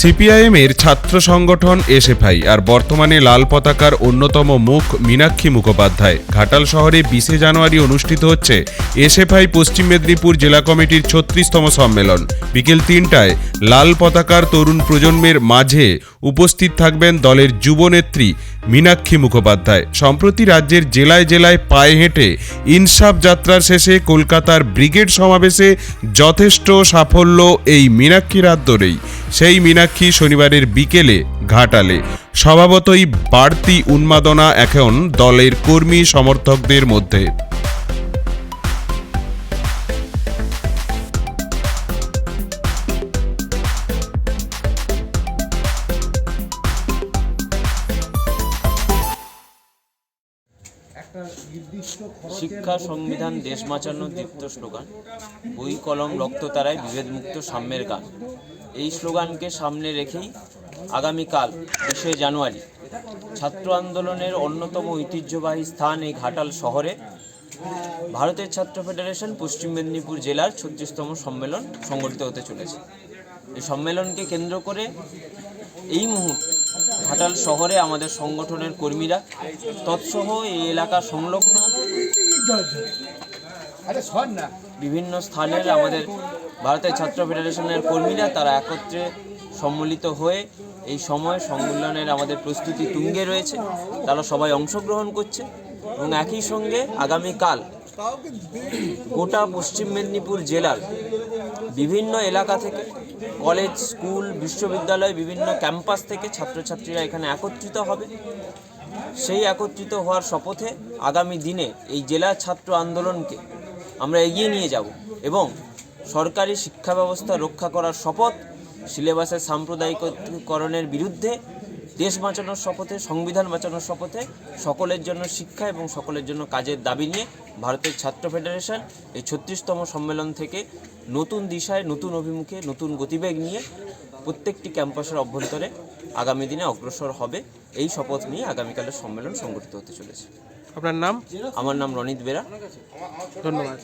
সিপিআইএমের ছাত্র সংগঠন এসএফআই আর বর্তমানে লাল পতাকার অন্যতম মুখ মীনাক্ষী মুখোপাধ্যায়। ঘাটাল শহরে বিশে জানুয়ারি অনুষ্ঠিত হচ্ছে এসএফআই পশ্চিম মেদিনীপুর জেলা কমিটির ছত্রিশতম সম্মেলন। বিকেল তিনটায় লাল পতাকার তরুণ প্রজন্মের মাঝে উপস্থিত থাকবেন দলের যুবনেত্রী মীনাক্ষী মুখোপাধ্যায়। সম্প্রতি রাজ্যের জেলায় জেলায় পায়ে হেঁটে ইনসাফ যাত্রার শেষে কলকাতার ব্রিগেড সমাবেশে যথেষ্ট সাফল্য এই মীনাক্ষীর ধরেই। সেই মীনাক্ষী শনিবারের বিকেলে ঘাটালে। স্বভাবতই বাড়তি উন্মাদনা এখন দলের কর্মী সমর্থকদের মধ্যে। শিক্ষা সংবিধান দেশ বাঁচানোর দীপ্ত স্লোগান, বই, কলম, রক্ততারায় বিভেদমুক্ত সাম্যের গান। এই স্লোগানকে সামনে রেখেই আগামীকাল বিশে জানুয়ারি ছাত্র আন্দোলনের অন্যতম ঐতিহ্যবাহী স্থান এই ঘাটাল শহরে ভারতের ছাত্র ফেডারেশন পশ্চিম মেদিনীপুর জেলার ছত্রিশতম সম্মেলন সংগঠিত হতে চলেছে। এই সম্মেলনকে কেন্দ্র করে এই মুহূর্তে ঘাটাল শহরে আমাদের সংগঠনের কর্মীরা তৎসহ এই এলাকা সংলগ্ন বিভিন্ন স্থানের আমাদের ভারতের ছাত্র ফেডারেশনের কর্মীরা তারা একত্রে সম্মিলিত হয়ে এই সময় সম্মেলনের আমাদের প্রস্তুতি তুঙ্গে রয়েছে। তারা সবাই অংশগ্রহণ করছে এবং একই সঙ্গে আগামীকাল গোটা পশ্চিম মেদিনীপুর জেলার বিভিন্ন এলাকা থেকে কলেজ, স্কুল, বিশ্ববিদ্যালয়, বিভিন্ন ক্যাম্পাস থেকে ছাত্রছাত্রীরা এখানে একত্রিত হবে। সেই একত্রিত হওয়ার শপথে আগামী দিনে এই জেলা ছাত্র আন্দোলনকে আমরা এগিয়ে নিয়ে যাব এবং সরকারি শিক্ষা ব্যবস্থা রক্ষা করার শপথ সিলেবাসের সাম্প্রদায়িককরণের বিরুদ্ধে দেশ বাঁচানোর শপথে সংবিধান বাঁচানোর শপথে সকলের জন্য শিক্ষা এবং সকলের জন্য কাজের দাবি নিয়ে ভারতের ছাত্র ফেডারেশন এই ছত্রিশতম সম্মেলন থেকে নতুন দিশায় নতুন অভিমুখে নতুন গতিবেগ নিয়ে প্রত্যেকটি ক্যাম্পাসের অভ্যন্তরে আগামী দিনে অগ্রসর হবে। এই শপথ নিয়ে আগামীকালের সম্মেলন সংগঠিত হতে চলেছে। আপনার নাম? আমার নাম রনিত বেরা। ধন্যবাদ।